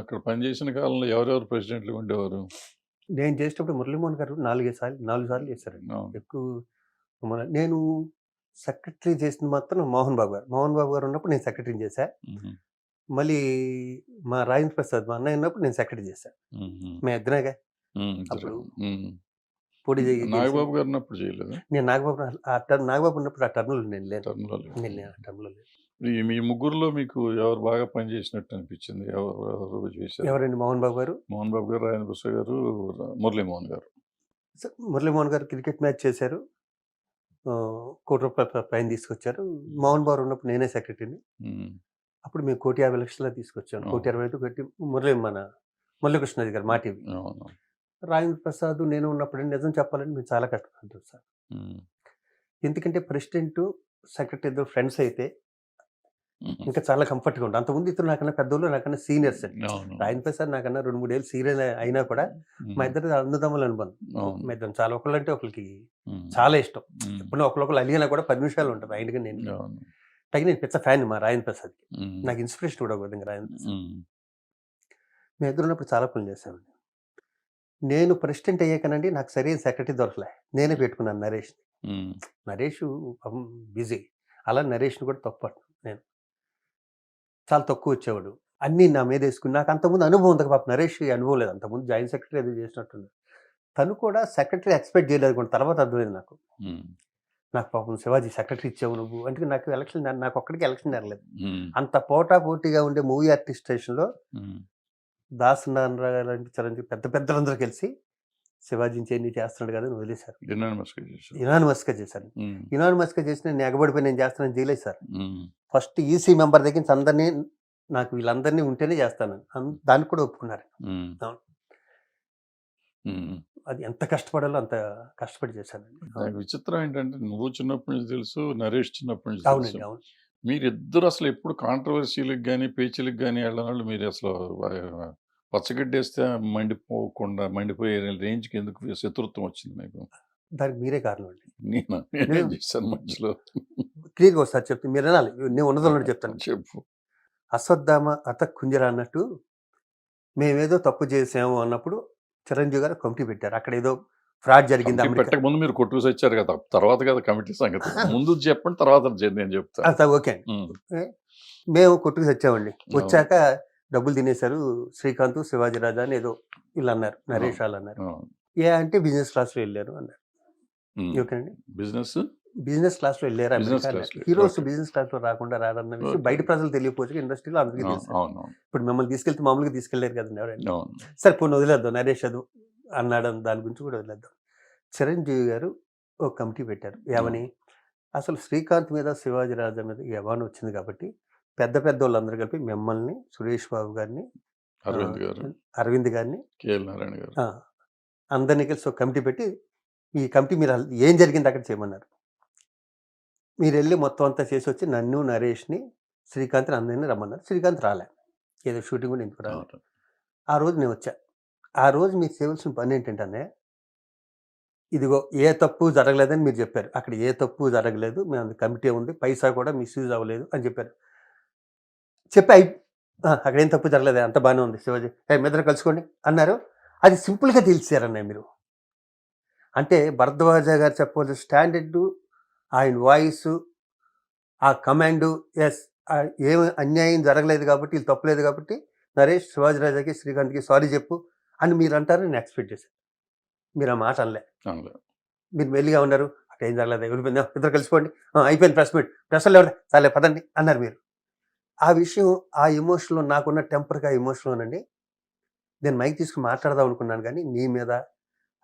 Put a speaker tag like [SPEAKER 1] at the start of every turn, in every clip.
[SPEAKER 1] అక్కడ పనిచేసిన కాలంలో ఎవరెవరు ప్రెసిడెంట్లు ఉండేవారు
[SPEAKER 2] నేను చేసేటప్పుడు మురళీమోహన్ గారు నాలుగైదు సార్లు నాలుగు సార్లు చేశారండి. ఎక్కువ మన నేను సెక్రటరీ చేసింది మాత్రం మోహన్ బాబు గారు మోహన్ బాబు గారు ఉన్నప్పుడు నేను సెక్రటరీ చేశా. మళ్ళీ మా రాజేంద్ర ప్రసాద్ మా అన్నయ్య ఉన్నప్పుడు నేను సెక్రటరీ చేశా
[SPEAKER 1] మ్మ్.
[SPEAKER 2] ఇద్దరేగా. అప్పుడు. పొడి
[SPEAKER 1] నాగబాబు గారు ఉన్నప్పుడు చేయలేదు
[SPEAKER 2] నేను నాగబాబు ఆ టర్మ్ నాగబాబు ఉన్నప్పుడు ఆ టర్మ్లో నేను
[SPEAKER 1] లేదు.
[SPEAKER 2] నేను ఆ టర్మ్లో
[SPEAKER 1] ఈ మీ ముగ్గురులో మీకు ఎవరు బాగా పనిచేసినట్టు అనిపించింది? ఎవరు ఎవరు చేశారు?
[SPEAKER 2] ఎవరండి? మోహన్ బాబు గారు?
[SPEAKER 1] మోహన్ బాబు గారు రాజేంద్ర ప్రసాద్ గారు మురళీమోహన్ గారు.
[SPEAKER 2] మురళీమోహన్ గారు క్రికెట్ మ్యాచ్ చేశారు. కోటి రూపాయల పైన తీసుకొచ్చారు. మోహన్ బాబు ఉన్నప్పుడు నేనే సెక్రటరీని. అప్పుడు మేము కోటి యాభై లక్షల తీసుకొచ్చాను కోటి. అరవై ఐదు కోటి మురళీ మన మురళీకృష్ణాజీ గారు మా టీవీ
[SPEAKER 1] అవును.
[SPEAKER 2] రాజేంద్ర ప్రసాద్ నేను ఉన్నప్పుడు నిజం చెప్పాలంటే మేము చాలా కష్టపడ్డాం సార్. ఎందుకంటే ప్రెసిడెంట్ సెక్రటరీ ఇద్దరు ఫ్రెండ్స్ అయితే. ఇంకా చాలా కంఫర్ట్గా ఉంటుంది అంతకుముందు ఇద్దరు నాకన్నా పెద్దోళ్ళు నాకన్నా సీనియర్స్ రాజేంద్ర ప్రసాద్ నాకన్నా రెండు మూడేళ్ళు సీనియర్ అయినా కూడా. మా ఇద్దరు అన్నదమ్ములు అనుబంధం. మా ఇద్దరు చాలా ఒకళ్ళంటే ఒకరికి. చాలా ఇష్టం
[SPEAKER 1] మ్మ్.
[SPEAKER 2] ఇప్పుడు ఒకళ్ళొకళ్ళు అలిగినా కూడా పది నిమిషాలు ఉంటుంది ఆయనగా నేను. తగిన నేను పెద్ద ఫ్యాన్ మా రాజేంద్ర ప్రసాద్. నాకు ఇన్స్పిరేషన్ కూడా ఒక విధంగా రాజేంద్ర ప్రసాద్
[SPEAKER 1] మ్మ్.
[SPEAKER 2] ఇద్దరు ఉన్నప్పుడు చాలా పనులు చేశామండి నేను ప్రెసిడెంట్ అయ్యాకనండి నాకు సరైన సెక్రటరీ దొరకలే నేనే పెట్టుకున్నాను నరేష్. నరేష్ బిజీ అలా నరేష్ని కూడా తప్పు పట్టినాను నేను చాలా తక్కువ వచ్చేవాడు అన్నీ నా మీద వేసుకుని నాకు అంతకుముందు అనుభవం ఉంది పాప నరేష్ అనుభవం లేదు అంతకుముందు జాయింట్ సెక్రటరీ అది చేసినట్టుంది తను కూడా సెక్రటరీ ఎక్స్పెక్ట్ చేయలేదు కూడా తర్వాత అర్థమైంది నాకు. నాకు పాపం శివాజీ సెక్రటరీ ఇచ్చావు నువ్వు అంటే నాకు ఎలక్షన్ నాకు ఒక్కడికి ఎలక్షన్ జరగలేదు. అంత పోటా పోటీగా ఉండే మూవీ ఆర్టిస్ట్ స్టేషన్లో. దాస్ నారాయణ లాంటి చిరంజీవి పెద్ద పెద్దలందరూ కలిసి శివాజీని చేయండి చేస్తున్నాడు కదా అని వదిలేశారు. యునానిమస్గా చేశాను. యునానిమస్గా చేసి నేను ఎగబడిపోయి నేను చేస్తానని చేయలేదు సార్. ఫస్ట్ ఈసీ మెంబర్ దగ్గర నుంచి అందరినీ నాకు వీళ్ళందరినీ ఉంటేనే చేస్తాను దానికి కూడా ఒప్పుకున్నారు. అది ఎంత కష్టపడాలో అంత కష్టపడి చేశానండి
[SPEAKER 1] నాకు విచిత్రం ఏంటంటే నువ్వు చిన్నప్పటి నుంచి తెలుసు నరేష్ చిన్నప్పటి నుంచి
[SPEAKER 2] అవునండి అవును.
[SPEAKER 1] మీరిద్దరు అసలు ఎప్పుడు కాంట్రవర్సీలకు కానీ పేచీలకు కానీ వెళ్ళిన వాళ్ళు మీరు అసలు ఆ, పచ్చగడ్డి వేస్తే మండిపోకుండా మండిపోయే రేంజ్కి ఎందుకు శత్రుత్వం వచ్చింది మీకు?
[SPEAKER 2] దానికి మీరే కారణం అండి.
[SPEAKER 1] నేను? నేనేం చేశాను మధ్యలో?
[SPEAKER 2] క్లియర్గా ఒకసారి చెప్తే మీరు వినాలి. నేను ఉన్నదన్నట్టు చెప్తాను.
[SPEAKER 1] చెప్పు.
[SPEAKER 2] అశ్వత్థామ అత కుంజర అన్నట్టు మేమేదో తప్పు చేసాము అన్నప్పుడు చిరంజీవి గారు కమిటీ పెట్టారు. అక్కడ ఏదో ఫ్రాడ్ జరిగింది
[SPEAKER 1] పెట్టక ముందు మీరు కొట్టుకు వచ్చారు కదా. తర్వాత కదా కమిటీ సంగతి. ముందు చెప్పండి తర్వాత నేను చెప్తాను.
[SPEAKER 2] ఓకే మేము కొట్టుకు తెచ్చామండి వచ్చాక డబ్బులు తినేశారు శ్రీకాంత్ శివాజీ రాజా అని ఏదో వీళ్ళు అన్నారు నరేష్ వాళ్ళు అన్నారు. ఏ అంటే బిజినెస్ క్లాస్లో వెళ్ళారు అన్నారు.
[SPEAKER 1] ఉమ్.
[SPEAKER 2] ఓకే అండి.
[SPEAKER 1] బిజినెస్?
[SPEAKER 2] బిజినెస్ క్లాస్లో వెళ్ళారు హీరోస్. బిజినెస్ క్లాస్లో రాకుండా రారన్న విషయం. బయట ప్రజలు తెలియకపోతే ఇండస్ట్రీలో అందరికీ తెలుసు. ఇప్పుడు మిమ్మల్ని తీసుకెళ్తే మామూలుగా తీసుకెళ్ళేరు కదండి ఎవరండి
[SPEAKER 1] అవును.
[SPEAKER 2] సరే పోనీ వదిలేద్దాం నరేష్ అది అన్నాడు అని దాని గురించి కూడా వదిలేద్దాం. చిరంజీవి గారు ఒక కమిటీ పెట్టారు. ఏమని? అసలు శ్రీకాంత్ మీద శివాజీ రాజా మీద యవాన్ వచ్చింది కాబట్టి పెద్ద పెద్ద వాళ్ళందరూ కలిపి మిమ్మల్ని సురేష్ బాబు గారిని
[SPEAKER 1] అరవింద్ గారు.
[SPEAKER 2] అరవింద్ గారిని
[SPEAKER 1] కేఎల్ నారాయణ గారు.
[SPEAKER 2] అందరినీ కలిసి ఒక కమిటీ పెట్టి ఈ కమిటీ మీరు ఏం జరిగింది అక్కడ చేయమన్నారు. మీరు వెళ్ళి మొత్తం అంతా చేసి వచ్చి నన్ను నరేష్ని శ్రీకాంత్ని అందరినీ రమ్మన్నారు. శ్రీకాంత్ రాలే. ఏదో షూటింగ్ కూడా ఎందుకు రాలే.
[SPEAKER 1] అవును.
[SPEAKER 2] ఆ రోజు నేను వచ్చా. ఆ రోజు మీరు చేయవలసిన పని ఏంటంటే ఇదిగో ఏ తప్పు జరగలేదని మీరు చెప్పారు. అక్కడ ఏ తప్పు జరగలేదు. మేము కమిటీ ఉంది. పైసా కూడా మిస్యూజ్ అవ్వలేదు అని చెప్పారు. చెప్పి అయి "ఆ, అక్కడ ఏం తప్పు జరగలేదు అంత బాగానే ఉంది శివాజీ. ఏ మిద్దరు కలుసుకోండి అన్నారు. అది సింపుల్గా తెలిసారన్నయ్య మీరు. అంటే భరద్వాజ గారు చెప్పవలసిన స్టాండర్డ్ ఆయన వాయిస్ ఆ కమాండ్ ఎస్ ఏం అన్యాయం జరగలేదు కాబట్టి వీళ్ళు తప్పలేదు కాబట్టి నరేష్ శివాజీరాజాకి శ్రీకాంత్కి సారీ చెప్పు అని మీరు అంటారు నేను ఎక్స్పెక్ట్ చేశాను. మీరు ఆ మాట అనలే. మీరు మెల్లిగా ఉన్నారు. అక్కడ ఏం జరగలేదు వెళ్ళిపోయిందా ఇద్దరు కలిసిపోండి. "ఆ, అయిపోయింది ప్రెస్ మీట్. ప్రెస్లో ఎవరు? చాలే పదండి అన్నారు మీరు. ఆ విషయం ఆ ఎమోషన్లో నాకున్న టెంపర్గా ఎమోషన్లోనండి. నేను మైక్ తీసుకుని మాట్లాడదాం అనుకున్నాను కానీ మీ మీద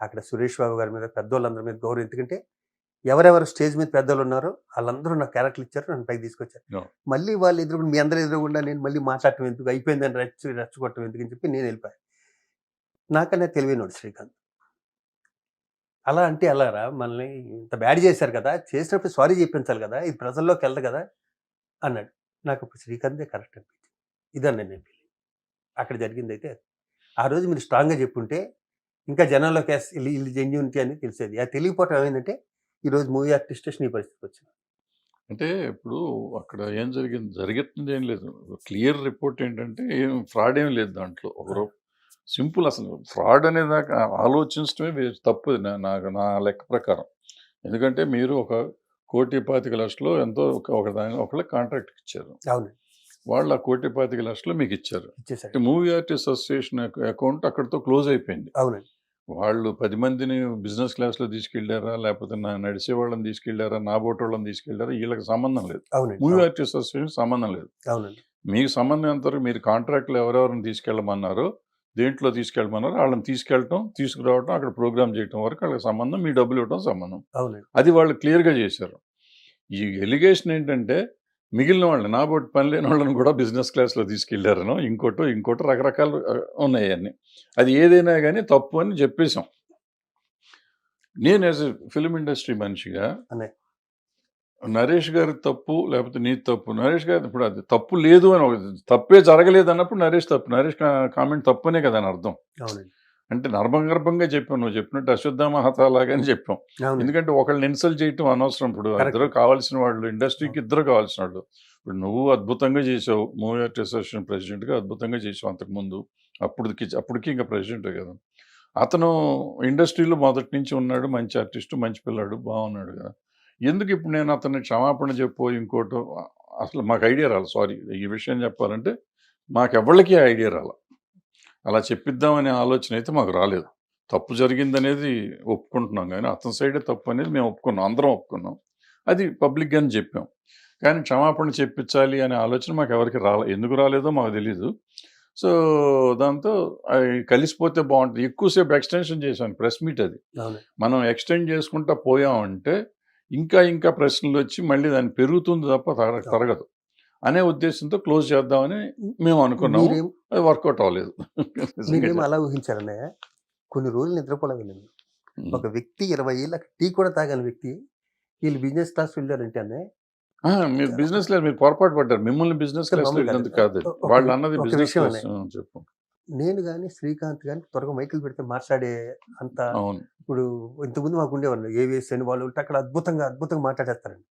[SPEAKER 2] అక్కడ సురేష్ బాబు గారి మీద పెద్దోళ్ళందరి మీద గౌరవం. ఎందుకంటే ఎవరెవరు స్టేజ్ మీద పెద్దోళ్ళు ఉన్నారో వాళ్ళందరూ నాకు క్యారెక్టర్ ఇచ్చారు నన్ను పైకి తీసుకొచ్చారు. మళ్ళీ వాళ్ళు ఎదురు మీ అందరి ఎదురుగుండా నేను మళ్ళీ మాట్లాడటం ఎందుకు? అయిపోయిందని రెచ్చి రెచ్చగొట్టడం ఎందుకు? అని చెప్పి నేను వెళ్ళిపోయాను నాకన్నా తెలివైనోడు శ్రీకాంత్. అలా అంటే అలారా మనల్ని ఇంత బ్యాడ్ చేశారు కదా చేసినప్పుడు సారీ చెప్పించాలి కదా ఇది ప్రజల్లోకి వెళ్ళదు కదా అన్నాడు. నాకు ఇప్పుడు శ్రీకాంతే కరెక్ట్ అనిపించింది. ఇదన్న నేను ఫీలింగ్ అక్కడ జరిగింది అయితే ఆ రోజు మీరు స్ట్రాంగ్గా చెప్పుంటే ఇంకా జనంలోకి ఎస్ వీళ్ళు జెన్యూనిటీ అని తెలిసేది. అది తెలియపోవటం ఏమైందంటే ఈరోజు మూవీ ఆర్టిస్టేషన్ ఈ పరిస్థితి వచ్చింది.
[SPEAKER 1] అంటే ఇప్పుడు అక్కడ ఏం జరిగింది? జరిగింది ఏం లేదు. క్లియర్ రిపోర్ట్ ఏంటంటే ఏం ఫ్రాడ్ ఏం లేదు దాంట్లో. ఒకరు సింపుల్ అసలు ఫ్రాడ్ అనేదాకా ఆలోచించడమే వే- తప్పు నా- నాకు నా లెక్క ప్రకారం. ఎందుకంటే మీరు ఒక కోటి పాతిక లక్షలు ఎంతో ఒక దాని ఒకళ్ళకి కాంట్రాక్ట్ ఇచ్చారు.
[SPEAKER 2] అవును.
[SPEAKER 1] వాళ్ళు ఆ కోటి పాతిక లక్షలు మీకు ఇచ్చారు. మూవీ ఆర్టిస్ట్ అసోసియేషన్ అకౌంట్ అక్కడితో క్లోజ్ అయిపోయింది.
[SPEAKER 2] అవునండి.
[SPEAKER 1] వాళ్ళు పది మందిని బిజినెస్ క్లాస్లో తీసుకెళ్ళారా లేకపోతే నా నడిచే వాళ్ళని తీసుకెళ్ళారా నా బోట్ వాళ్ళని తీసుకెళ్ళారా వీళ్ళకి సంబంధం లేదు. మూవీ ఆర్టిస్ట్ అసోసియేషన్ సంబంధం లేదు. మీకు సంబంధం ఎంతవరకు మీరు కాంట్రాక్ట్లో ఎవరెవరిని తీసుకెళ్ళమన్నారో దేంట్లో తీసుకెళ్ళమన్నారో వాళ్ళని తీసుకెళ్ళటం తీసుకురావటం అక్కడ ప్రోగ్రామ్ చేయటం వరకు వాళ్ళకి సంబంధం మీ డబ్బులు ఇవ్వటం సంబంధం. అది వాళ్ళు క్లియర్గా చేశారు. ఈ ఎలిగేషన్ ఏంటంటే మిగిలిన వాళ్ళని నా బోట్ పని లేని వాళ్ళని కూడా బిజినెస్ క్లాస్లో తీసుకెళ్ళారనో ఇంకోటో ఇంకోటో రకరకాలు ఉన్నాయి అన్ని. అది ఏదైనా కానీ తప్పు అని చెప్పేశాం. నేను యాజ్ ఫిలిం ఇండస్ట్రీ మనిషిగా. నరేష్ గారి తప్పు లేకపోతే నీ తప్పు. నరేష్ గారి ఇప్పుడు అది తప్పు లేదు అని ఒక- తప్పే జరగలేదు అన్నప్పుడు నరేష్ తప్పు. నరేష్ కామెంట్ తప్పునే కదా అని అర్థం. అంటే నర్మగర్భంగా చెప్పాం నువ్వు చెప్పినట్టు అశ్వత్థ మహతా లాగానే చెప్పాం ఎందుకంటే ఒకళ్ళని ఇన్సల్ట్ చేయటం అనవసరం ఇప్పుడు. ఇద్దరు కావాల్సిన వాళ్ళు ఇండస్ట్రీకి ఇద్దరు కావాల్సిన వాళ్ళు. ఇప్పుడు నువ్వు అద్భుతంగా చేసావు. మూవీ ఆర్ట్ అసోసియేషన్ ప్రెసిడెంట్గా అద్భుతంగా చేసావు అంతకుముందు అప్పటికి అప్పటికి ఇంకా ప్రెసిడెంటే కదా. అతను ఇండస్ట్రీలో మొదటి నుంచి ఉన్నాడు. మంచి ఆర్టిస్ట్ మంచి పిల్లాడు బాగున్నాడు కదా. ఎందుకు ఇప్పుడు నేను అతన్ని క్షమాపణ చెప్పు ఇంకోటో అసలు మాకు ఐడియా రాలి సారీ ఈ విషయం చెప్పాలంటే మాకెవ్వళ్ళకి ఐడియా రాల. అలా చెప్పిద్దామనే ఆలోచన అయితే మాకు రాలేదు. తప్పు జరిగిందనేది ఒప్పుకుంటున్నాం కానీ అతని సైడే తప్పు అనేది మేము ఒప్పుకున్నాం అందరం ఒప్పుకున్నాం. అది పబ్లిక్గానే చెప్పాం. కానీ క్షమాపణ చెప్పించాలి అనే ఆలోచన మాకు ఎవరికి రాలే ఎందుకు రాలేదో మాకు తెలీదు. సో దాంతో కలిసిపోతే బాగుంటుంది. ఎక్కువసేపు ఎక్స్టెన్షన్ చేశాను ప్రెస్ మీట్ అది. మనం ఎక్స్టెండ్ చేసుకుంటా పోయామంటే ఇంకా ఇంకా ప్రశ్నలు వచ్చి మళ్ళీ దాన్ని పెరుగుతుంది తప్ప తర తరగదు. అనే ఉద్దేశంతో క్లోజ్ చేద్దామని మేము అనుకున్నాము.
[SPEAKER 2] మీరేం
[SPEAKER 1] అది వర్కౌట్ అవ్వలేదు.
[SPEAKER 2] మీరేం అలా ఊహించారన్నయ్య కొన్ని రోజులు నిద్రపోలేదు నేను ఒక వ్యక్తి ఇరవై ఏళ్ళ టీ కూడా తాగని వ్యక్తి వీళ్ళు బిజినెస్ క్లాస్ వెళ్ళారంటే
[SPEAKER 1] మీరు బిజినెస్ లేదు మీరు పొరపాటు పడ్డారు. మిమ్మల్ని బిజినెస్ క్లాస్
[SPEAKER 2] కాదు.
[SPEAKER 1] వాళ్ళు అన్నది బిజినెస్ చెప్పు.
[SPEAKER 2] నేను కానీ శ్రీకాంత్ కానీ త్వరగా మైకిల్ పెడితే మాట్లాడే అంత ఇప్పుడు ఇంతకుముందు మాకు ఉండేవాళ్ళు. ఏవిఎస్ అని వాళ్ళు ఉంటే అక్కడ అద్భుతంగా అద్భుతంగా మాట్లాడేస్తారండి.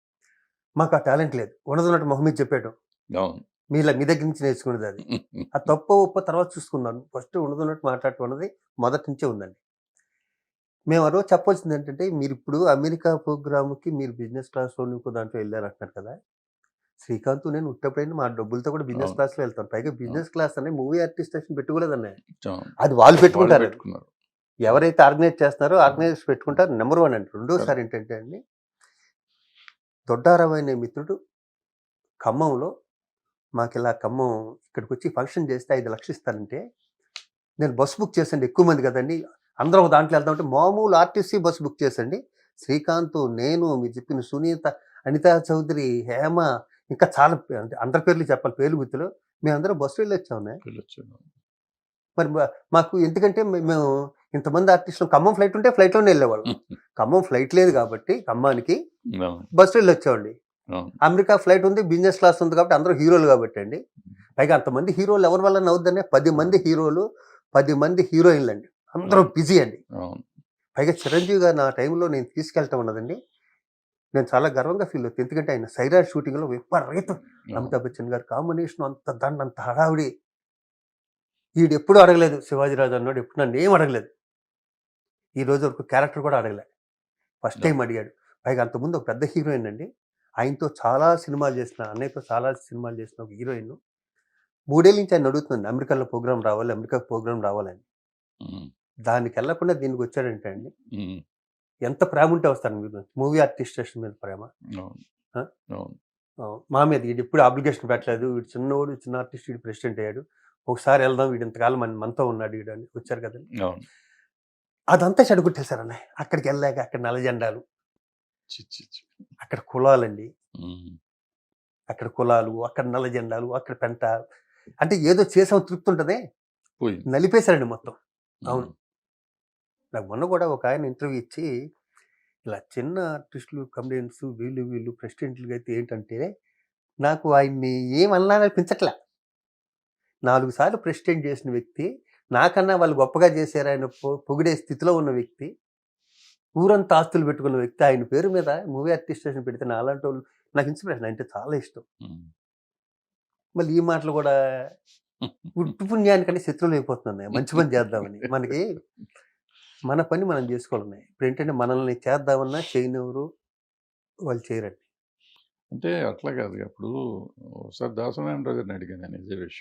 [SPEAKER 2] మాకు ఆ టాలెంట్ లేదు. ఉన్నదన్నట్టు మొహమ్మద్ చెప్పాడు మీలా మీ దగ్గర నుంచి నేర్చుకునేది అది. ఆ తప్పు ఒప్ప తర్వాత చూసుకుందాం. ఫస్ట్ ఉన్నదన్నట్టు మాట్లాడటం అన్నది మొదటి నుంచే ఉందండి. మేము ఆ రోజు చెప్పాల్సింది ఏంటంటే మీరు ఇప్పుడు అమెరికా ప్రోగ్రామ్కి మీరు బిజినెస్ క్లాస్లో ఇంకో దాంట్లో వెళ్ళారు అంటున్నారు కదా. శ్రీకాంత్ నేను ఉట్టప్పుడైనా మా డబ్బులతో కూడా బిజినెస్. క్లాస్లో వెళ్తాను. పైగా బిజినెస్ క్లాస్ అనే మూవీ ఆర్టిస్ట్ స్టేషన్ పెట్టుకోలేదన్నయ్య
[SPEAKER 1] అవును.
[SPEAKER 2] అది వాళ్ళు పెట్టుకుంటారు. ఎవరైతే ఆర్గనైజ్ చేస్తున్నారో ఆర్గనైజ్ పెట్టుకుంటారు నెంబర్ వన్ అండి. రెండోసారి ఏంటంటే అండి దొడ్డారావు అనే మిత్రుడు ఖమ్మంలో మాకు ఇలా ఖమ్మం ఇక్కడికి వచ్చి ఫంక్షన్ చేస్తే ఐదు లక్షలు ఇస్తానంటే నేను బస్ బుక్ చేసండి ఎక్కువ మంది కదండి. అందరం దాంట్లో వెళ్దామంటే మామూలు ఆర్టీసీ బస్ బుక్ చేసండి శ్రీకాంత్ నేను మీరు చెప్పిన సునీత అనితా చౌదరి హేమ ఇంకా చాలా అంటే అందరి పేర్లు చెప్పాలి. పేర్లు గుర్తులు మేమందరం బస్సు వెళ్ళి వచ్చాము
[SPEAKER 1] వెళ్ళొచ్చాను.
[SPEAKER 2] మరి మాకు ఎందుకంటే మేము ఇంతమంది ఆర్టిస్టులు ఖమ్మం ఫ్లైట్ ఉంటే ఫ్లైట్లోనే వెళ్ళేవాళ్ళం. ఖమ్మం ఫ్లైట్ లేదు కాబట్టి ఖమ్మానికి. బస్సు వెళ్ళి వచ్చేవాడి
[SPEAKER 1] అవును.
[SPEAKER 2] అమెరికా ఫ్లైట్ ఉంది బిజినెస్ క్లాస్ ఉంది కాబట్టి అందరూ హీరోలు కాబట్టి అండి. పైగా అంతమంది హీరోలు ఎవరి వల్ల అవుద్దనే పది మంది హీరోలు పది మంది హీరోయిన్లు అండి అందరూ బిజీ అండి. పైగా చిరంజీవి గారు నా టైంలో నేను తీసుకెళ్ళటం ఉన్నదండి. నేను చాలా గర్వంగా ఫీల్ అవుతుంది. ఎందుకంటే ఆయన సైరాజ్ షూటింగ్లో విపరీతం. అమితాబ్ బచ్చన్ గారి కాంబినేషన్ అంత దండ అంత హడావిడి. వీడు ఎప్పుడు అడగలేదు శివాజీరాజు అన్నాడు ఎప్పుడు నన్ను ఏం అడగలేదు. ఈ రోజు వరకు క్యారెక్టర్ కూడా అడగలే. ఫస్ట్ టైం అడిగాడు. పైగా అంతకుముందు ఒక పెద్ద హీరోయిన్ అండి ఆయనతో చాలా సినిమాలు చేసిన అన్నయ్యతో చాలా సినిమాలు చేసిన ఒక హీరోయిన్ మూడేళ్ళ నుంచి ఆయన అడుగుతుంది అమెరికాలో ప్రోగ్రామ్ రావాలి అమెరికా ప్రోగ్రామ్ రావాలని.
[SPEAKER 1] ఉమ్.
[SPEAKER 2] దానికి వెళ్ళకుండా దీనికి వచ్చాడంటే అండి
[SPEAKER 1] ఉమ్.
[SPEAKER 2] ఎంత ప్రేమ ఉంటే వస్తాను మీరు మూవీ ఆర్టిస్టేషన్ మీద ప్రేమ? మా మీద వీడు ఎప్పుడు అప్లికేషన్ పెట్టలేదు. వీడు చిన్నోడు చిన్న ఆర్టిస్ట్ వీడు ప్రెసిడెంట్ అయ్యాడు. ఒకసారి వెళ్దాం వీడు ఇంతకాలం మన మనతో ఉన్నాడు వీడు అని వచ్చారు కదండి. అదంతా చెడగొట్టేశారు అన్నయ్య అక్కడికి వెళ్ళాక అక్కడ నల్ల జెండాలు
[SPEAKER 1] చి, చి, చి.
[SPEAKER 2] అక్కడ కులాలండి. అక్కడ కులాలు అక్కడ నల్ల జెండాలు అక్కడ పెంట. అంటే ఏదో చేసాం తృప్తి ఉంటదే. నలిపేశారండి మొత్తం. అవును. నాకు మొన్న కూడా ఒక ఆయన ఇంటర్వ్యూ ఇచ్చి ఇలా చిన్న ఆర్టిస్టులు కమెడియన్స్ వీళ్ళు వీళ్ళు ప్రెసిడెంట్లు అయితే ఏంటంటే నాకు ఆయన్ని ఏమన్నారనిపించట్లే నాలుగు సార్లు ప్రెసిడెంట్ చేసిన వ్యక్తి నాకన్నా వాళ్ళు గొప్పగా చేశారు ఆయన పొగిడే స్థితిలో ఉన్న వ్యక్తి ఊరంతా ఆస్తులు పెట్టుకున్న వ్యక్తి ఆయన పేరు మీద మూవీ అడ్మినిస్ట్రేషన్ పెడితే నా అలాంటి వాళ్ళు నాకు ఇన్స్పిరేషన్ అంటే చాలా ఇష్టం. మళ్ళీ ఈ మాటలు కూడా పుట్టు పుణ్యానికంటే శత్రువులు అయిపోతున్నాయి. మంచి పని చేద్దామని. మనకి మన పని మనం చేసుకోవాలి ఇప్పుడు ఏంటంటే మనల్ని చేద్దామన్నా చేయనివ్వరు వాళ్ళు చేయరండి.
[SPEAKER 1] అంటే అట్లా కాదు ఇప్పుడు ఒకసారి దాసనారాయణ రాజుని అడిగాను నేను ఇదే విషయం.